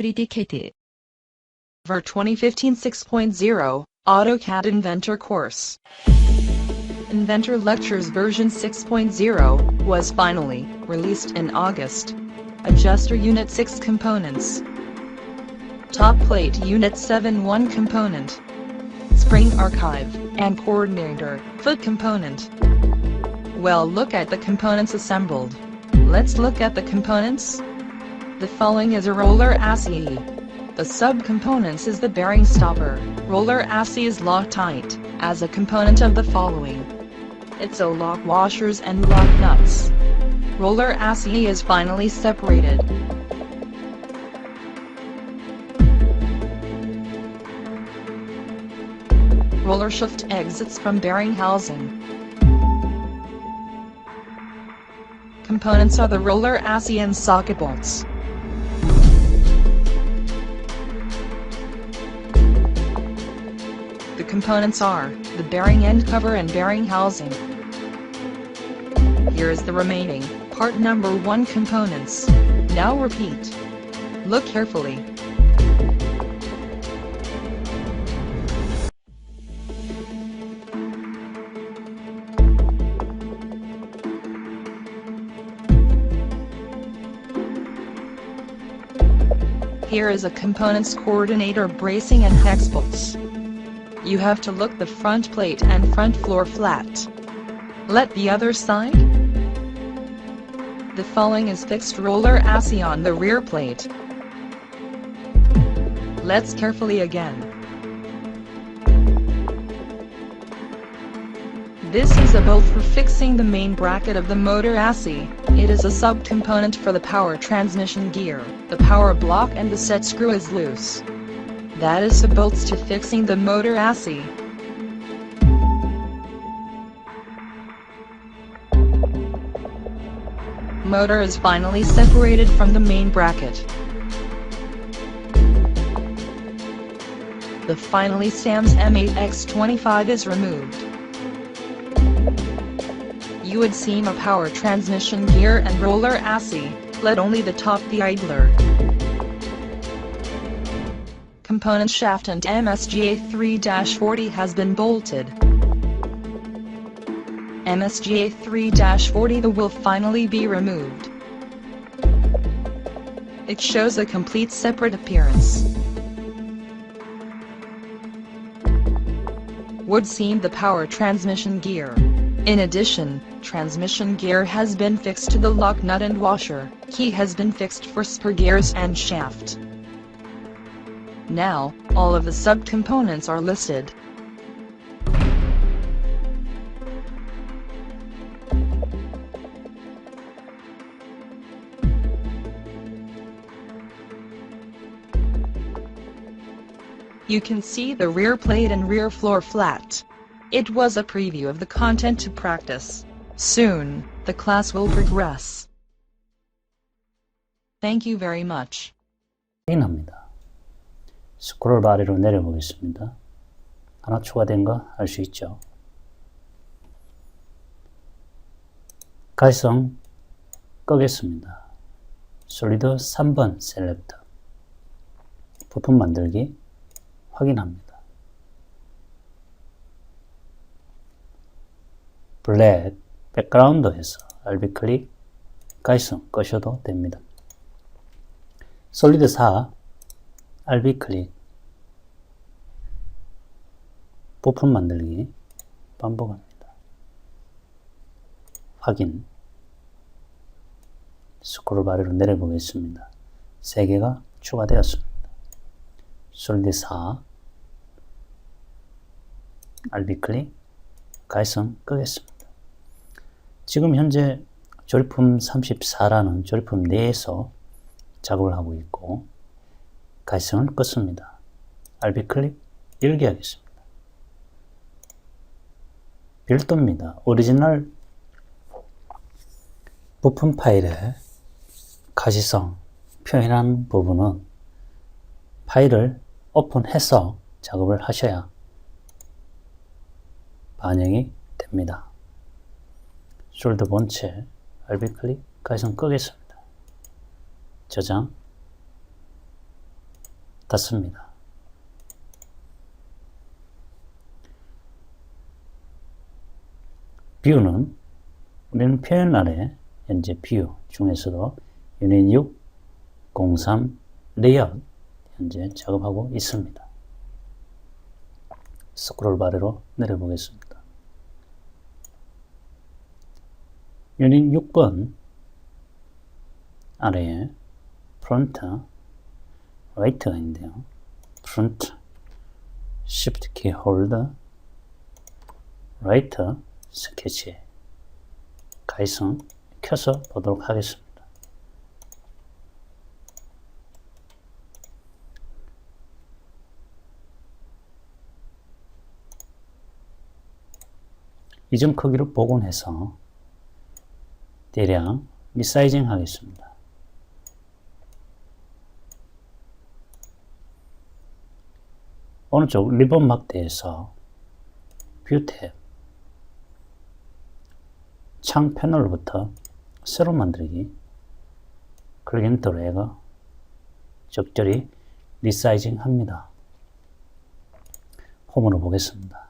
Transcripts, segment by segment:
3D Kit Ver 2015 6.0 AutoCAD Inventor Course. Inventor Lectures version 6.0 was finally released in August. Adjuster Unit 6 components. Top plate Unit 7 1 component. Spring Archive and Coordinator foot component. Well look at the components assembled. Let's look at the components. The following is a roller assay. The subcomponents is the bearing stopper. Roller assay is Loctite, as a component of the following. It's a lock washers and lock nuts. Roller assay is finally separated. Roller shaft exits from bearing housing. Components are the roller assay and socket bolts. The components are the bearing end cover and bearing housing. Here is the remaining part number 1 components. Now repeat. Look carefully. Here is a components coordinator bracing and hex bolts. You have to look the front plate and front floor flat. Let the other side. The following is fixed roller assy on the rear plate. Let's carefully again. This is a bolt for fixing the main bracket of the motor assy, It is a subcomponent for the power transmission gear. The power block and the set screw is loose. That is the bolts to fixing the motor assay. Motor is finally separated from the main bracket. The finally Sam's M8X25 is removed. You would seam a power transmission gear and roller assay, let only the top the idler. Component shaft and MSGA 3-40 has been bolted. MSGA 3-40 the will finally be removed. It shows a complete separate appearance. Wood seam the power transmission gear. In addition, transmission gear has been fixed to the lock nut and washer, key has been fixed for spur gears and shaft. Now, all of the subcomponents are listed. You can see the rear plate and rear floor flat. It was a preview of the content to practice. Soon, the class will progress. Thank you very much. 스크롤 아래로 내려보겠습니다. 하나 추가된 거 알 수 있죠? 갈성 끄겠습니다. 솔리드 3번 셀렉터 부품 만들기 확인합니다. 블랙 백그라운드에서 RB 클릭 가이성 끄셔도 됩니다. 솔리드 4 RB 클릭 부품 만들기 반복합니다. 확인 스크롤 아래로 내려보겠습니다. 3개가 추가되었습니다. 솔리드 4 RB 클릭 가이성 끄겠습니다. 지금 현재 조립품 34라는 조립품 내에서 작업을 하고 있고 가이성을 껐습니다. RB 클릭 열기 하겠습니다. 별도입니다. 오리지널 부품 파일에 가시성 표현한 부분은 파일을 오픈해서 작업을 하셔야 반영이 됩니다. 숄더 본체 RB 클릭 가이성 끄겠습니다. 저장 닫습니다. 뷰는 우리는 표현 아래 현재 뷰 중에서도 유닛 6, 03, 레이아웃 현재 작업하고 있습니다. 스크롤 바래로 내려보겠습니다. 유닛 6번 아래에 프론트 라이트가 있는데요. 프론트 Shift 키 홀더 라이터 스케치 가이성 켜서 보도록 하겠습니다. 이전 크기로 복원해서 대략 리사이징 하겠습니다. 오른쪽 리본 막대에서 뷰 탭, 창 패널로부터 새로 만들기, 클릭 앤 드래그, 적절히 리사이징 합니다. 홈으로 보겠습니다.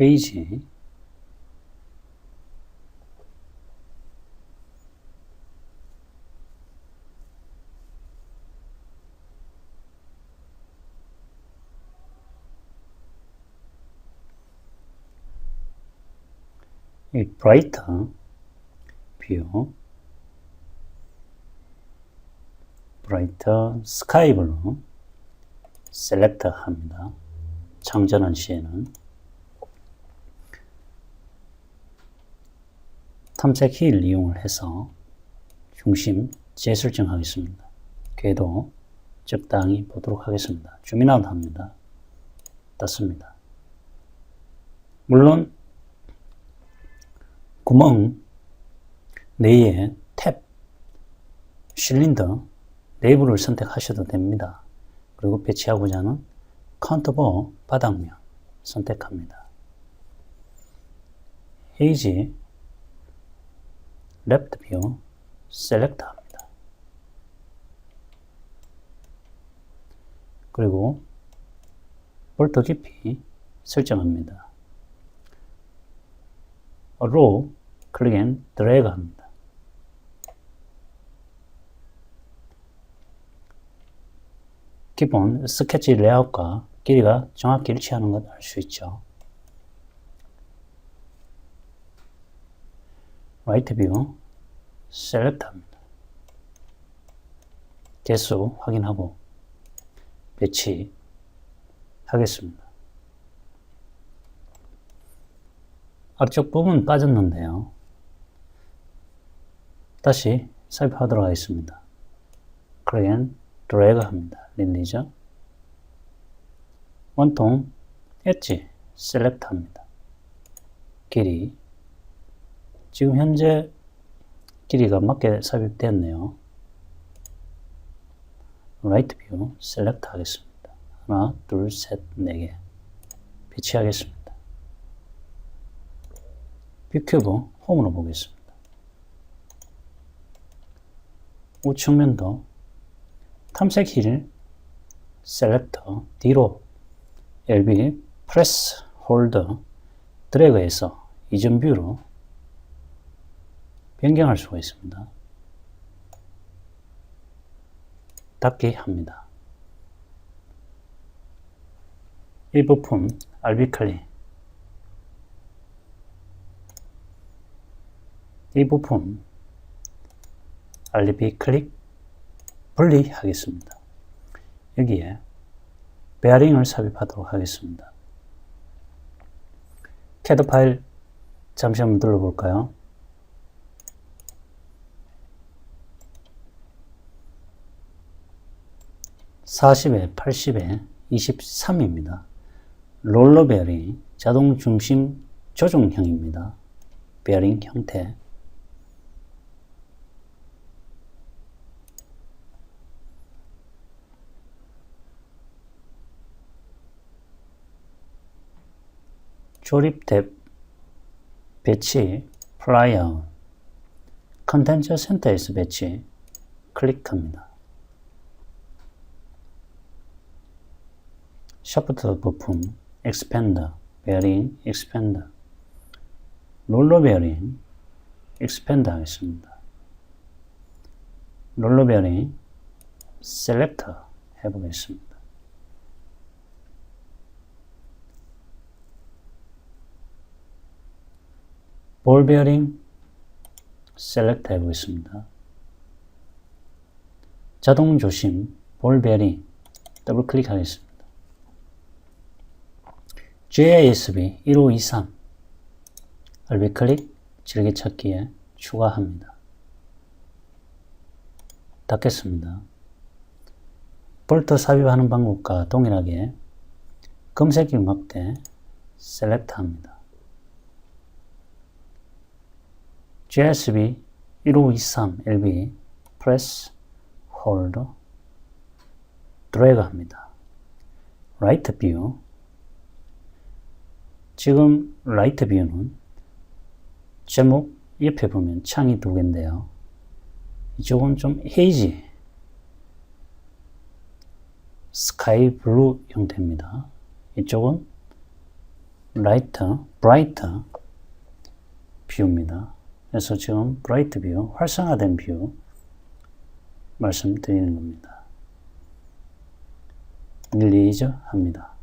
헤이지. 이 브라이터 뷰. 브라이터 스카이 블루 셀렉터 합니다. 창전한 시에는 탐색 힐 이용을 해서 중심 재설정하겠습니다. 궤도 적당히 보도록 하겠습니다. 주민아웃 합니다. 닫습니다. 물론 구멍 내에 탭, 실린더 내부를 선택하셔도 됩니다. 그리고 배치하고자 하는 카운터보 바닥면 선택합니다. 헤이지 레프트 뷰 셀렉트 합니다. 그리고 볼트 깊이 설정합니다. 로 클릭 앤 드래그 합니다. 기본 스케치 레이아웃과 길이가 정확히 일치하는 것 알 수 있죠. 라이트 뷰 셀렉트 합니다. 개수 확인하고 배치 하겠습니다. 앞쪽 부분 빠졌는데요. 다시 삽입하도록 하겠습니다. 앤 드래그 합니다. 릴리저 원통 엣지 셀렉트 합니다. 길이 지금 현재 길이가 맞게 삽입되었네요. 라이트 뷰 셀렉트 하겠습니다. 하나, 둘, 셋, 네 개. 배치하겠습니다. 뷰큐브 홈으로 보겠습니다. 우측 면도 탐색 힐 셀렉터 뒤로 LB 프레스 홀더 드래그해서 이전 뷰로 변경할 수가 있습니다. 닫기 합니다. 이 부품 클릭 이 부품 RB 클릭 분리하겠습니다. 여기에 베어링을 삽입하도록 하겠습니다. 캐드 파일 잠시 한번 눌러볼까요? (40에) (80에) (23입니다) 롤러 베어링 자동 중심 조종형입니다. 베어링 형태 조립 탭 배치 플라이어 컨텐츠 센터에서 배치 클릭합니다. 샤프트 부품 엑스펜더 베어링 엑스펜더 롤러 베어링 엑스펜더 하겠습니다. 롤러 베어링 셀렉터 해보겠습니다. 볼 베어링 셀렉트 해보겠습니다. 자동 조심 볼 베어링 더블 클릭하겠습니다. JISB 1523 얼비 클릭 즐겨찾기에 추가합니다. 닫겠습니다. 볼트 삽입하는 방법과 동일하게 검색기 막대 셀렉트 합니다. JSB 1523 LB 프레스 홀더 드래그 합니다. 라이트 뷰 지금 라이트 뷰는 제목 옆에 보면 창이 두 개인데요. 이쪽은 좀 헤이지 스카이 블루 형태입니다. 이쪽은 라이트, 브라이트 뷰입니다. 그래서 지금 브라이트 뷰, 활성화된 뷰 말씀드리는 겁니다. 릴리저 합니다.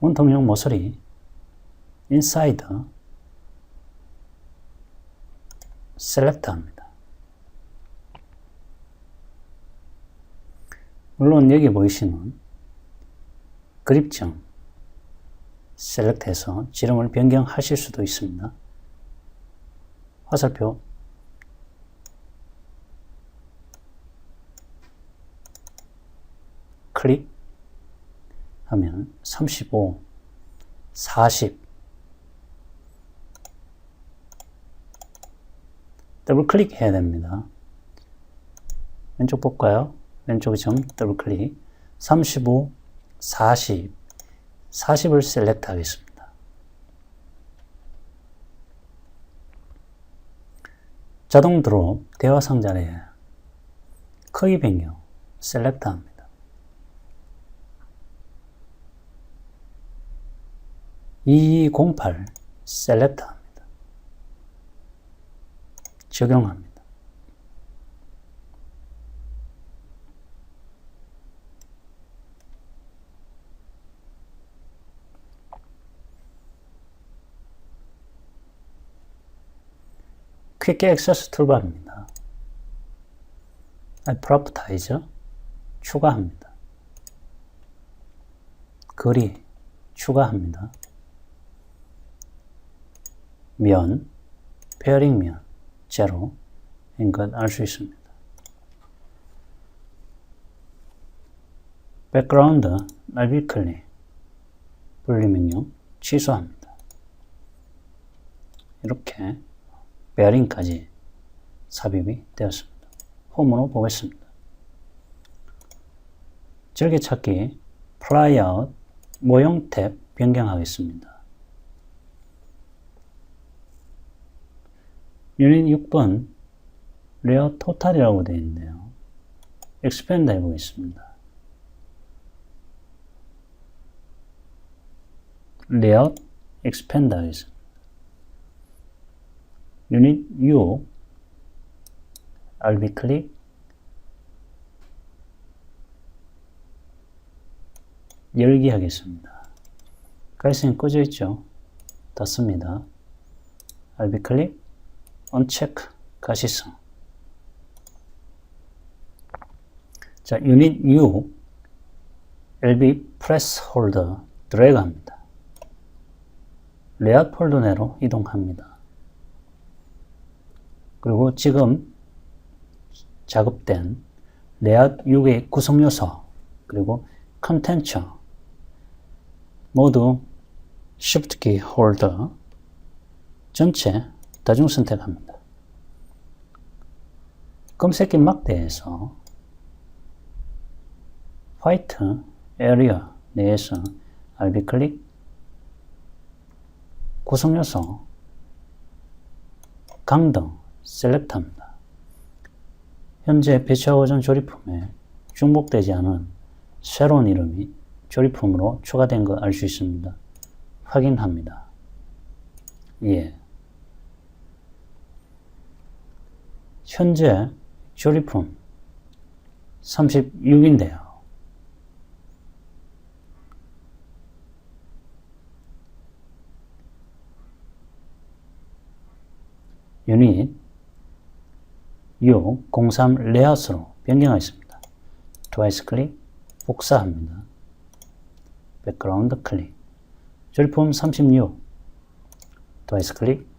원통형 모서리 인사이드 셀렉트 합니다. 물론 여기 보이시는 그립점 셀렉트해서 지름을 변경하실 수도 있습니다. 화살표 클릭 하면 35, 40 더블 클릭해야 됩니다. 왼쪽 볼까요? 왼쪽 점 더블 클릭 35, 40 40을 셀렉트 하겠습니다. 자동 드롭 대화 상자에 크기 변경 셀렉트 합니다. 2208 셀렉트 합니다. 적용합니다. 퀵 액세스 툴바입니다. 프로프타이저 추가합니다. 거리 추가합니다. 면, 페어링 면, 제로, 인 것 알 수 있습니다. 백그라운드, 날비 분리 명령 취소합니다. 이렇게 베어링까지 삽입이 되었습니다. 홈으로 보겠습니다. 절개찾기, 플라이아웃, 모형 탭 변경하겠습니다. 유닛 6번 레어 토탈이라고 되어 있는데요. expand 해보겠습니다. 레어 expand 하겠습니다. 유닛 6 RB 클릭 열기 하겠습니다. 가이스는 꺼져 있죠? 닫습니다. RB 클릭 언체크 가시성 자 유닛 U LB 프레스 홀더 드래그 합니다. 레이아웃 폴더 내로 이동합니다. 그리고 지금 작업된 레이아웃 6의 구성 요소 그리고 컨텐츠 모두 Shift 키 홀더 전체 다중 선택합니다. 검색기 막대에서 화이트 에리어 내에서 RB 클릭 구성 요소 강등 셀렉트합니다. 현재 배치하고 전 조립품에 중복되지 않은 새로운 이름이 조립품으로 추가된 거알수 있습니다. 확인합니다. 예. 현재 조립품 36인데요. 유닛 6, 03 레이아웃으로 변경하겠습니다. 트와이스 클릭, 복사합니다. 백그라운드 클릭, 조립품 36, 트와이스 클릭,